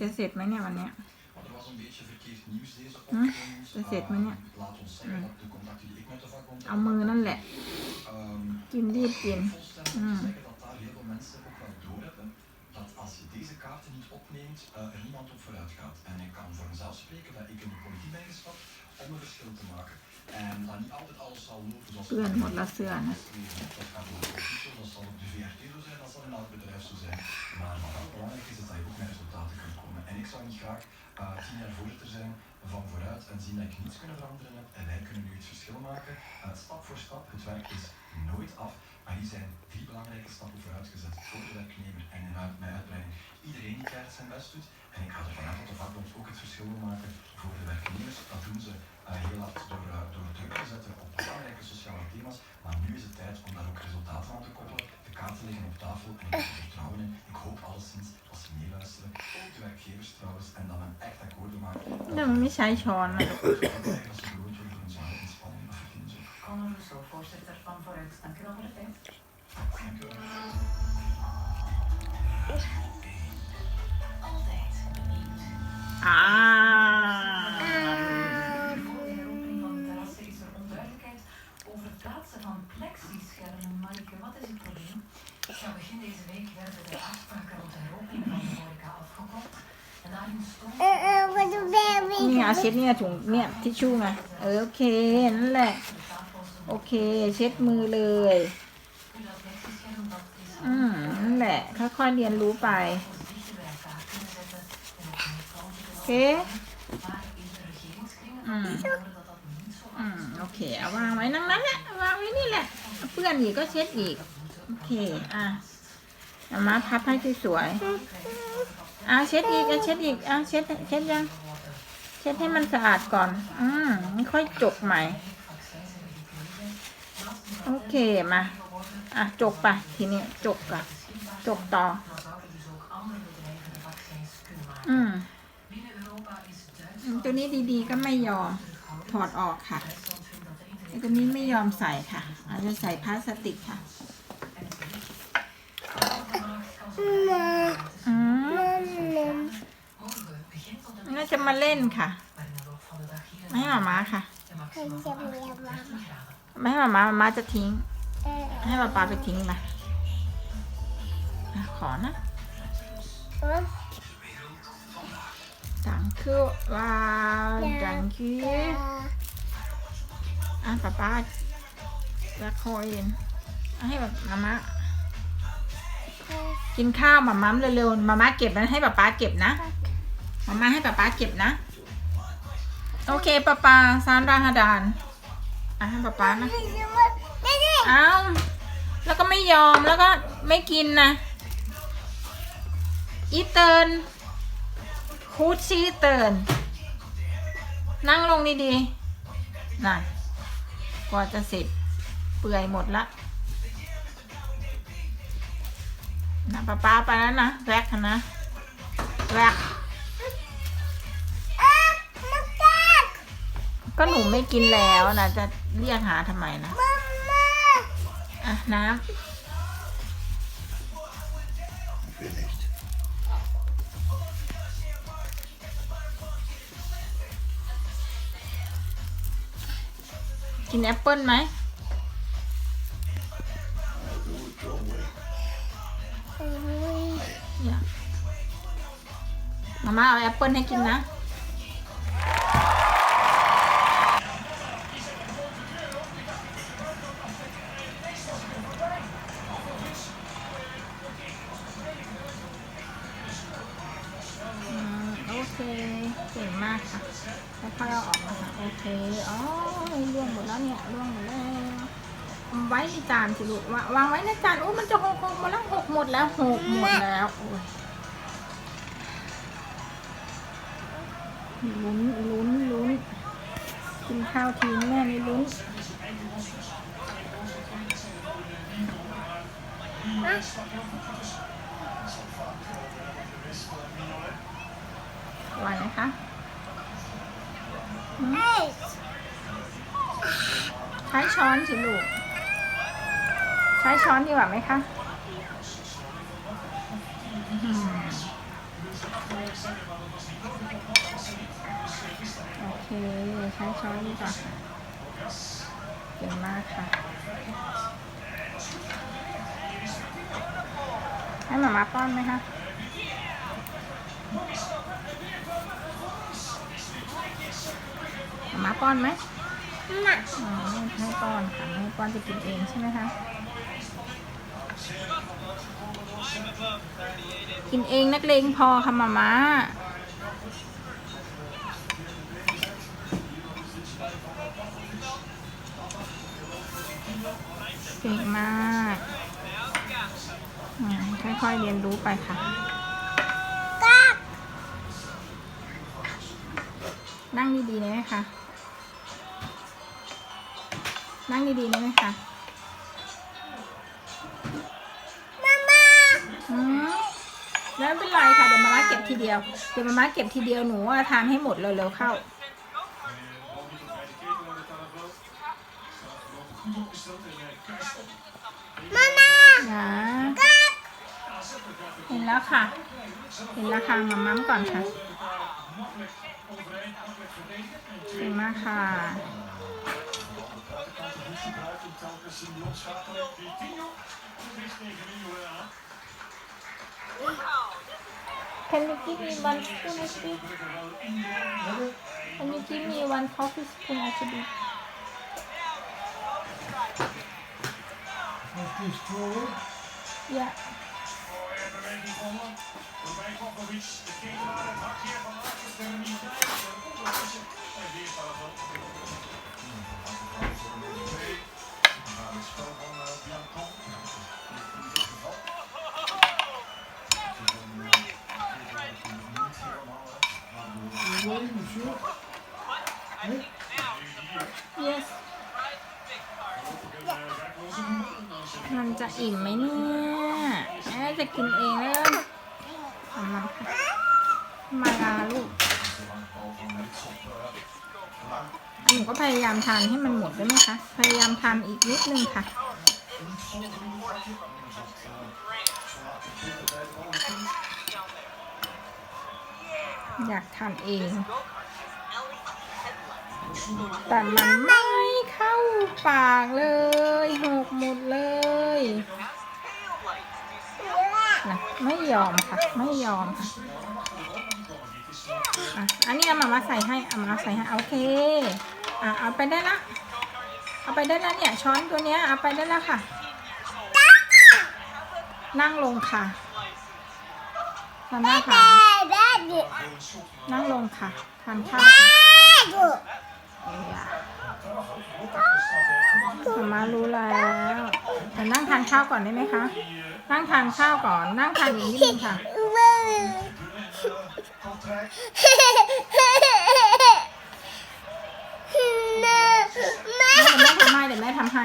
จะเสร็จไหมเนี่ยวันเนี้ย Want er was een beetje verkeerd nieuws deze Hm? ochtend. Dat zit me Ehm, niet. Laat ons zeggen dat de contacten die ik met de vakbond เอามือนั่นแหละ Ehm, กินรีบกิน volstellen Mm. te zeggen dat daar heel veel mensen ook wel doorhebben dat als je deze kaarten niet opneemt, eh, er niemand op vooruit gaat. En ik kan voor mezelf spreken dat ik in de politiek ben gestapt om een verschil te maken. En dat niet altijd alles zal lopen zoals เพื่อนหมดละเสื้อนะ Dat gaat over de politiek zo, dat zal op de VRT zo zijn, dat zal in elk bedrijf zo zijn. Maar wat wel belangrijk graag eh, tien jaar voorzitter zijn van vooruit en zien dat ik niets kunnen veranderen heb. En wij kunnen nu het verschil maken, stap voor stap. Het werk is nooit af, maar hier zijn drie belangrijke stappen vooruit gezet voor de werknemer en in mijn uitbreiding. Iedereen die keihard zijn best doet. En ik ga ervan uit dat de vakbond ook het verschil maken voor de werknemers. Dat doen ze eh, heel hard door, eh, door druk te zetten op belangrijke sociale thema's. Maar nu is het tijd om daar ook resultaten aan te koppelen. De kaarten liggen op tafel en ik heb er vertrouwen in. Ik hoop alleszins als ze meeluisteren, ook de werkgevers trouwens, en dat men echt akkoorden maakt. เนี่ยมันไม่ใช้ช้อนนะ Dat ze beloond worden voor een plaatsen van plexischermen. Marike, wat is het probleem? Ja, begin deze week werden de afspraken rond de heropening van de horeca afgekocht. En daarin stond... นี่อาเช็ดเนี่ยถุงเนี่ยทิชชู่ไงเออโอเคนั่นแหละ de tafels โอเค เช็ดมือเลย Nu dat plexischerm dat is อืมนั่นแหละค่อยๆเรียนรู้ไป positieve bij elkaar kunnen zetten en ook meer kansen te โอเค Maar in de regeringskringen Mm. horen dat dat niet zo อืมโอเคเอาวางไว้นั่งนั้นแหละวางไว้นี่แหละ เพื่อนอีกก็เช็ดอีก โอเค อะเอามาพับให้สวยๆอะเช็ดอีกอะเช็ดอีกอะเช็ด เช็ดยัง เช็ดให้มันสะอาดก่อน อืมค่อยจกใหม่ โอเค มา อะ จกไป ทีนี้ จกอะจกต่อ อืมตัวนี้ดีๆก็ไม่ยอม ถอดออกค่ะ Duitsland vindt dat de ไอ้ internet ตัวนี้ไม่ยอมใส่ค่ะอาจจะใส่พลาสติกค่ะ en het bericht overgemaakt kan zo อืม Morgen begint tot een น่าจะมาเล่นค่ะ maar in de loop van de dag hier ไม่ให้หมามาค่ะ en maximaal van 8 tot 13 graden. ไม่ให้หมามาหมามาจะทิ้ง ให้ป้าปาไปทิ้งไปอะขอนะดังคือว่าดังคือ อะป้าป้าแล้วคอยให้แบบมามากินข้าวมาม้าเร็วๆมาม่าเก็บนะให้ป้าป้าเก็บนะมาม่าให้ป้าป้าเก็บนะ โอเคป้าป้าซานราฮาดานอะให้ป้าป้านะเอาแล้วก็ไม่ยอมแล้วก็ไม่กินนะอีเติร์นคูชีเติร์นนั่งลงดีๆน่ะ กว่าจะเสร็จเปื่อยหมดละนะป้าป้าไปแล้วนะแวกนะแวกก็หนูไม่กินแล้วนะจะเรียกหาทำไมนะอะน้ำ กินแอปเปิ้ลไหมเนี่ยมาม่าเอาแอปเปิ้ลให้กินนะ ไว้ในจานสิลูกวางวางไว้ในจานโอ้มันจะหกหกหมดแล้วหกหมดแล้วหกหมดแล้วโอ้ยลุ้นลุ้นลุ้นกินข้าวทีแม่นี่ลุ้นไหวไหมคะหืมใช้ช้อนสิลูก ใช้ช้อนดีกว่าไหมคะอืมเคใช้ช้อนดีกว่าค่ะเก่งมากค่ะ ให้หมามาป้อนไหมคะหมามาป้อนไหมน่ะอ๋อไม่ให้ป้อนค่ะไม่ให้ป้อนจะกินเองใช่ไหมคะ กินเองนักเลงพอค่ะมามาเก่งมากอืมค่อยๆเรียนรู้ไปค่ะนั่งดีๆได้ไหมคะ นั่งดีๆได้ไหมคะ อืมแล้วไม่เป็นไรค่ะเดี๋ยวมาม่าเก็บทีเดียว เดี๋ยวมาม่าเก็บทีเดียวหนูอะทานให้หมดเร็วๆเข้า มามานะเห็นแล้วค่ะ เห็นแล้วค่ะมามั่มก่อนค่ะเก่งมากค่ะ Can you give me one spoon actually? Can you give me one coffee spoon actually? Yeah. Yes มันจะอิ่มไหมเนี่ยแม่จะกินเองแล้วมามาลาลูกหนูก็พยายามทานให้มันหมดได้ไหมคะ พยายามทานอีกนิดนึงค่ะอยากทานเอง แต่มันไม่เข้าปากเลยหกหมดเลยนะไม่ยอมค่ะ ไม่ยอมค่ะอะอันนี้เอามามาใส่ให้เอามาใส่ให้โอเคอะเอาไปได้ละเอาไปได้แล้วเนี่ยช้อนตัวเนี้ยเอาไปได้แล้วค่ะ นั่งลงค่ะทานหน้าค่ะแม่ดินั่งลงค่ะทานข้าวค่ะแม่ดูมามารู้แล้วแต่นั่งทานข้าวก่อนได้ไหมคะ นั่งทานข้าวก่อน นั่งทานอีกนิดนึงค่ะมือแม่แม่เดี๋ยวแม่ทำให้เดี๋ยวแม่ทำให้